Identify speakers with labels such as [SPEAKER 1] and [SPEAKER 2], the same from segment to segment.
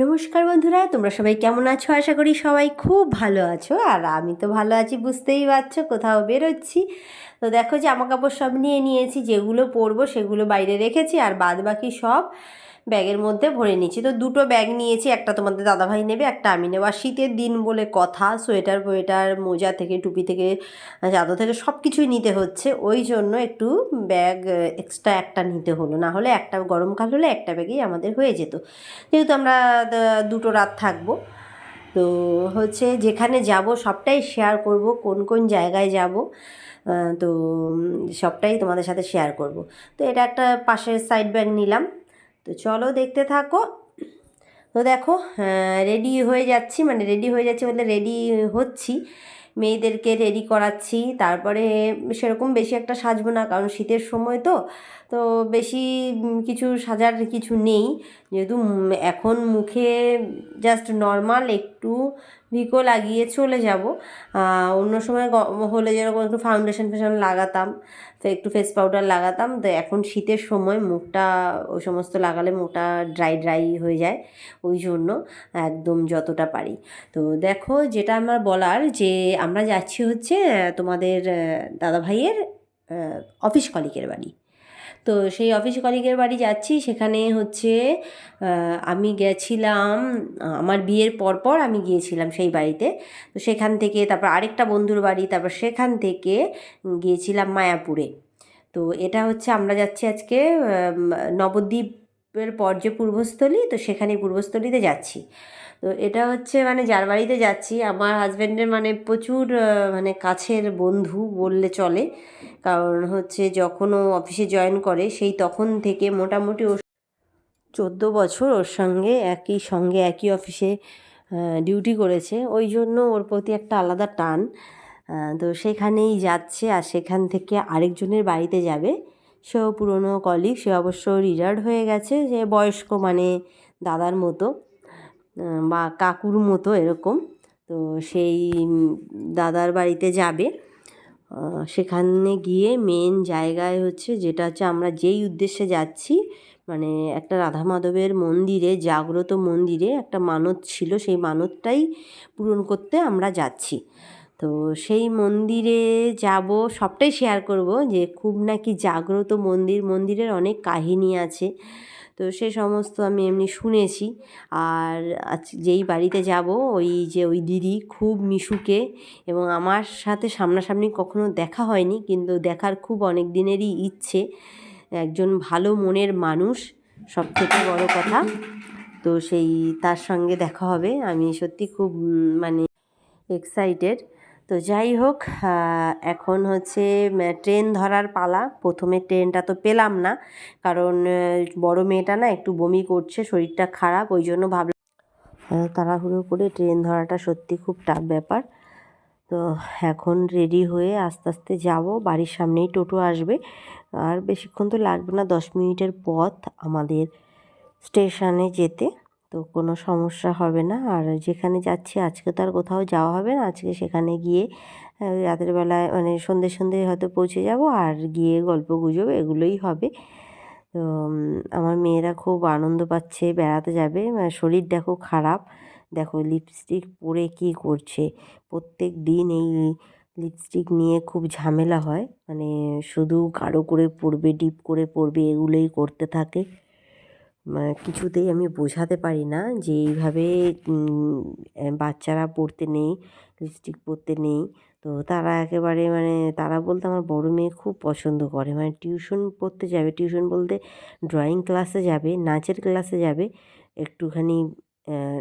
[SPEAKER 1] নমস্কার বন্ধুরা, তোমরা সবাই কেমন আছো? আশা করি সবাই খুব ভালো আছো। আর আমি তো ভালো আছি, বুঝতেই পারছ, কোথাও বেরোচ্ছি। তো দেখো জামা কাপড় সব নিয়ে নিয়েছি, যেগুলো পরবো সেগুলো বাইরে রেখেছি, আর বাদ বাকি সব ব্যাগের মধ্যে ভরে নিয়েছি তো দুটো ব্যাগ নিয়েছি, একটা তোমাদের দাদাভাই নেবে, একটা আমি নেব। আর শীতের দিন বলে কথা, সোয়েটার ফোয়েটার, মোজা থেকে, টুপি থেকে, চাদর থেকে সব কিছুই নিতে হচ্ছে। ওই জন্য একটু ব্যাগ এক্সট্রা একটা নিতে হলো। না হলে একটা গরমকাল হলে একটা ব্যাগেই আমাদের হয়ে যেত। যেহেতু আমরা দুটো রাত থাকব। তো হচ্ছে যেখানে যাব সবটাই শেয়ার করব, কোন কোন জায়গায় যাব তো সবটাই তোমাদের সাথে শেয়ার করব। তো এটা একটা পাশের সাইড ব্যাগ নিলাম। তো চলো দেখতে থাকো। তো দেখো রেডি হয়ে যাচ্ছি মানে রেডি হয়ে যাচ্ছি বলতে রেডি হচ্ছি। মেয়েদেরকে রেডি করাচ্ছি, তারপরে সেরকম বেশি একটা সাজবো না, কারণ শীতের সময় তো তো বেশি কিছু সাজার কিছু নেই। যেহেতু এখন মুখে জাস্ট নর্মাল একটু ভিকো লাগিয়ে চলে যাব। অন্য সময় হলে যেরকম একটু ফাউন্ডেশন ফেশন লাগাতাম, তো একটু ফেস পাউডার লাগাতাম, তো এখন শীতের সময় মুখটা ওই সমস্ত লাগালে মুখটা ড্রাই ড্রাই হয়ে যায়, ওই জন্য একদম যতটা পারি। তো দেখো যেটা আমার বলার যে আমরা যাচ্ছি হচ্ছে তোমাদের দাদা ভাইয়ের অফিস কলিগের বাড়ি। তো সেই অফিস কলিগের বাড়ি যাচ্ছি সেখানে হচ্ছে আমি গেছিলাম আমার বিয়ের পরপর আমি গিয়েছিলাম সেই বাড়িতে। তো সেখান থেকে তারপর আরেকটা বন্ধুর বাড়ি তারপর সেখান থেকে গিয়েছিলাম মায়াপুরে। তো এটা হচ্ছে আমরা যাচ্ছি আজকে আম, নবদ্বীপের পর যে পূর্বস্থলী, তো সেখানে পূর্বস্থলীতে যাচ্ছি। তো এটা হচ্ছে মানে যার বাড়িতে যাচ্ছি, আমার হাজব্যান্ডের মানে প্রচুর মানে কাছের বন্ধু বললে চলে। কারণ হচ্ছে যখন ও অফিসে জয়েন করে, সেই তখন থেকে মোটামুটি ওর চোদ্দ বছর ওর সঙ্গে একই সঙ্গে একই অফিসে ডিউটি করেছে। ওই জন্য ওর প্রতি একটা আলাদা টান। তো সেখানেই যাচ্ছে আর সেখান থেকে আরেকজনের বাড়িতে যাবে। সেও পুরনো কলিগ সে অবশ্য রিটায়ার্ড হয়ে গেছে যে বয়স্ক মানে দাদার মতো বা কাকুর মতো এরকম। তো সেই দাদার বাড়িতে যাবে। সেখানে গিয়ে মেন জায়গায় হচ্ছে যেটা হচ্ছে আমরা যেই উদ্দেশ্যে যাচ্ছি মানে একটা রাধা মাধবের মন্দিরে, জাগ্রত মন্দিরে একটা মানত ছিল, সেই মানতটাই পূরণ করতে আমরা যাচ্ছি। তো সেই মন্দিরে যাব, সবটাই শেয়ার করব যে খুব নাকি জাগ্রত মন্দির, মন্দিরের অনেক কাহিনী আছে। তো সে সমস্ত আমি এমনি শুনেছি। আর যেই বাড়িতে যাব, ওই যে ওই দিদি খুব মিশুকে এবং আমার সাথে সামনাসামনি কখনো দেখা হয়নি, কিন্তু দেখার খুব অনেক দিনেরই ইচ্ছে। একজন ভালো মনের মানুষ সব থেকে বড় কথা। তো সেই তার সঙ্গে দেখা হবে। আমি সত্যি খুব মানে এক্সাইটেড তো যাই হোক এখন হচ্ছে ট্রেন ধরার পালা। প্রথমে ট্রেনটা তো পেলাম না, কারণ বড় মেয়েটা না একটু বমি করছে, শরীরটা খারাপ, ওই জন্য ভাবলাম তাড়াহুড়ো করে ট্রেন ধরাটা সত্যি খুব টাফ ব্যাপার। তো এখন রেডি হয়ে আস্তে আস্তে যাব, বাড়ির সামনেই টোটো আসবে। আর বেশিক্ষণ তো লাগবে না, দশ মিনিটের পথ আমাদের স্টেশনে যেতে। তো কোনো সমস্যা হবে না। আর যেখানে যাচ্ছি, আজকে তো আর কোথাও যাওয়া হবে না। আজকে সেখানে গিয়ে রাতের বেলায় মানে সন্ধে সন্ধে হয়তো পৌঁছে যাব আর গিয়ে গল্প গুজব এগুলোই হবে। তো আমার মেয়েরা খুব আনন্দ পাচ্ছে, বেড়াতে যাবে। মানে শরীর দেখো খারাপ। দেখো লিপস্টিক পরে কী করছে? প্রত্যেক দিন এই লিপস্টিক নিয়ে খুব ঝামেলা হয়। মানে শুধু গাঢ় করে পরবে ডিপ করে পরবে, এগুলোই করতে থাকে। কিছুতেই আমি বোঝাতে পারি না যে এইভাবে বাচ্চারা পড়তে নেই লিপস্টিক পরতে নেই। তো তারা একেবারে মানে তারা বলতে আমার বড় মেয়ে খুব পছন্দ করে। মানে টিউশন পড়তে যাবে, টিউশন বলতে ড্রয়িং ক্লাসে যাবে, নাচের ক্লাসে যাবে, একটুখানি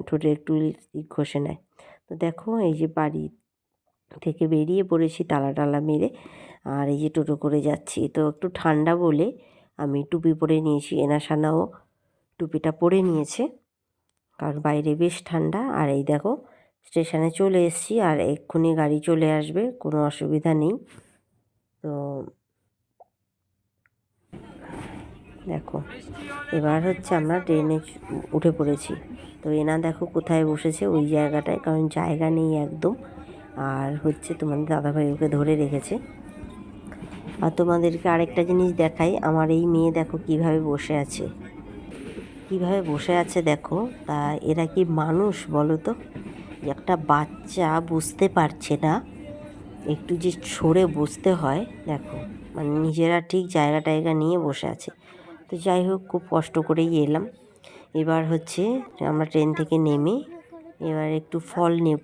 [SPEAKER 1] ঠোঁটে একটু লিপস্টিক ঘষে নেয়। তো দেখো এই যে বাড়ি থেকে বেরিয়ে পড়েছি তালা টালা মেরে, আর এই যে টোটো করে যাচ্ছি। তো একটু ঠান্ডা বলে আমি টুপি পরে নিয়েছি এনাসানাও টুপিটা পরে নিয়েছে। কারণ বাইরে বেশ ঠান্ডা। আর এই দেখো, স্টেশনে চলে এসেছি আর এক্ষুনি গাড়ি চলে আসবে, কোনো অসুবিধা নেই। তো দেখো, এবার হচ্ছে আমরা ট্রেনে উঠে পড়েছি। তো এনা দেখো কোথায় বসেছে ওই জায়গাটায়, কারণ জায়গা নেই একদম। আর হচ্ছে তোমাদের দাদাভাই ওকে ধরে রেখেছে। আর তোমাদেরকে আরেকটা জিনিস দেখাই, আমার এই মেয়ে দেখো কীভাবে বসে আছে। কীভাবে বসে আছে দেখো? তা এরা কি মানুষ বলো তো একটা বাচ্চা বুঝতে পারছে না। একটু যে সরে বসতে হয়, দেখো। মানে নিজেরা ঠিক জায়গা টায়গা নিয়ে বসে আছে। তো যাই হোক, খুব কষ্ট করেই এলাম। এবার হচ্ছে আমরা ট্রেন থেকে নেমে এবার একটু ফল নেব।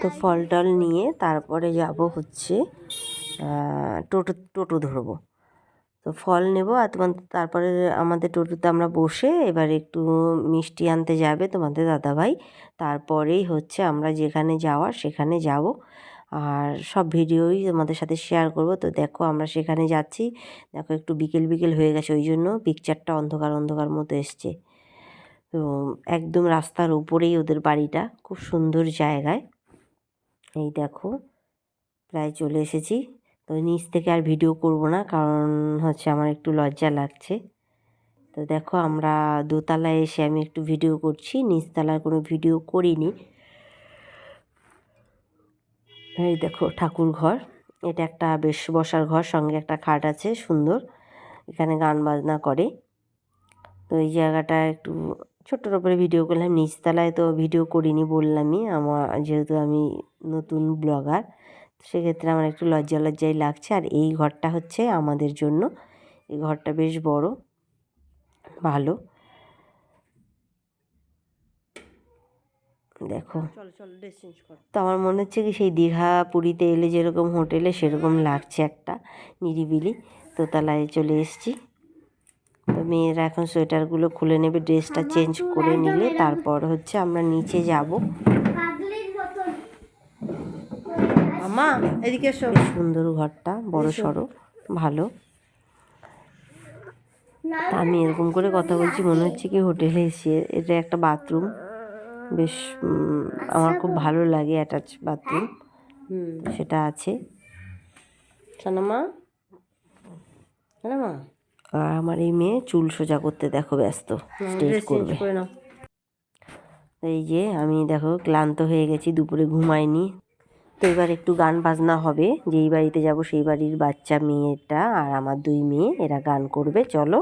[SPEAKER 1] তো ফল টল নিয়ে তারপরে যাব হচ্ছে টোটো টোটো ধরবো। তো ফল নেব আর তোমার তারপরে আমাদের টোটোতে আমরা বসে এবার একটু মিষ্টি আনতে যাবে তোমাদের দাদাভাই। তারপরেই হচ্ছে আমরা যেখানে যাওয়ার সেখানে যাব। আর সব ভিডিওই তোমাদের সাথে শেয়ার করব। তো দেখো আমরা সেখানে যাচ্ছি। দেখো একটু বিকেল বিকেল হয়ে গেছে ওই জন্য পিকচারটা অন্ধকার অন্ধকার মতো এসছে। তো একদম রাস্তার উপরেই ওদের বাড়িটা। খুব সুন্দর জায়গায়। এই দেখো, প্রায় চলে এসেছি। তো নিচ থেকে আর ভিডিও করব না, কারণ হচ্ছে আমার একটু লজ্জা লাগছে। তো দেখো, আমরা দোতলায় এসে আমি একটু ভিডিও করছি নিচতলার কোনো ভিডিও করিনি। এই দেখো, ঠাকুর ঘর। এটা একটা বেশ বসার ঘর, সঙ্গে একটা খাট আছে, সুন্দর। এখানে গান বাজনা করে। তো এই জায়গাটা একটু ছোট্টর উপরে ভিডিও করলাম, নিচতলায় তো ভিডিও করিনি বললামই আমার যেহেতু আমি নতুন ব্লগার। সেক্ষেত্রে আমার একটু লজ্জা লজ্জাই লাগছে। আর এই ঘরটা হচ্ছে আমাদের জন্য। এই ঘরটা বেশ বড় ভালো। দেখো।
[SPEAKER 2] চল চল ড্রেস চেঞ্জ কর।
[SPEAKER 1] তো আমার মনে হচ্ছে কি সেই দীঘা পুরীতে এলে যেরকম হোটেলে সেরকম লাগছে একটা নিরিবিলি। দোতলায় চলে এসেছি। তো মেয়েরা এখন সোয়েটারগুলো খুলে নেবে ড্রেসটা চেঞ্জ করে নিলে। তারপর হচ্ছে আমরা নিচে যাব।
[SPEAKER 2] আমা এদিকে এসো।
[SPEAKER 1] সুন্দর ঘরটা বড় সড়ো ভালো। আমি এরকম করে কথা বলছি মনে হচ্ছে কি হোটেলে এসে এটা একটা বাথরুম। বেশ আমার খুব ভালো লাগে অ্যাটাচ বাথরুম সেটা আছে।
[SPEAKER 2] সোনামা? সোনামা?
[SPEAKER 1] আর আমার এই মেয়ে চুল সোজা করতে দেখো ব্যস্ত স্ট্রেট করবে। এই যে আমি দেখো ক্লান্ত হয়ে গেছি দুপুরে ঘুমাইনি। তো এবার একটু গান বাজনা হবে। যেই বাড়িতে যাব সেই বাড়ির বাচ্চা মেয়েটা আর আমার দুই মেয়ে, এরা গান করবে, চলো।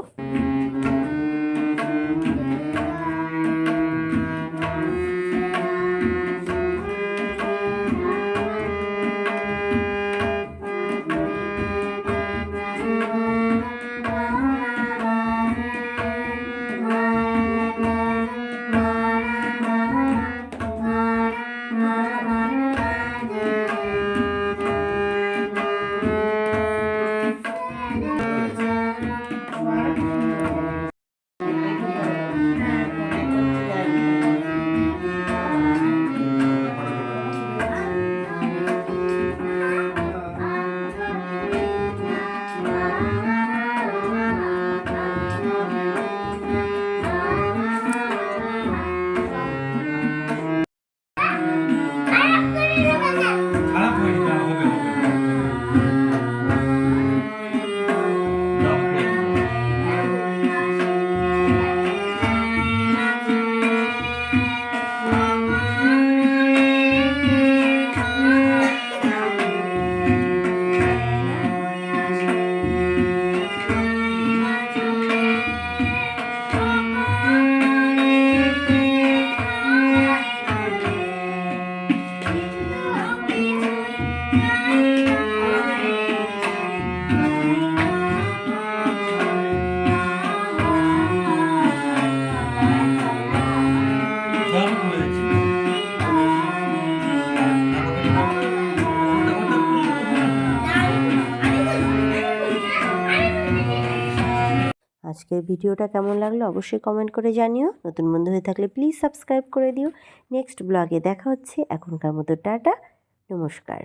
[SPEAKER 1] আজকের ভিডিওটা কেমন লাগল অবশ্যই কমেন্ট করে জানিও। নতুন বন্ধু হয়ে থাকলে প্লিজ সাবস্ক্রাইব করে দিও। নেক্সট ব্লগে দেখা হচ্ছে। এখনকার মতো টাটা। নমস্কার।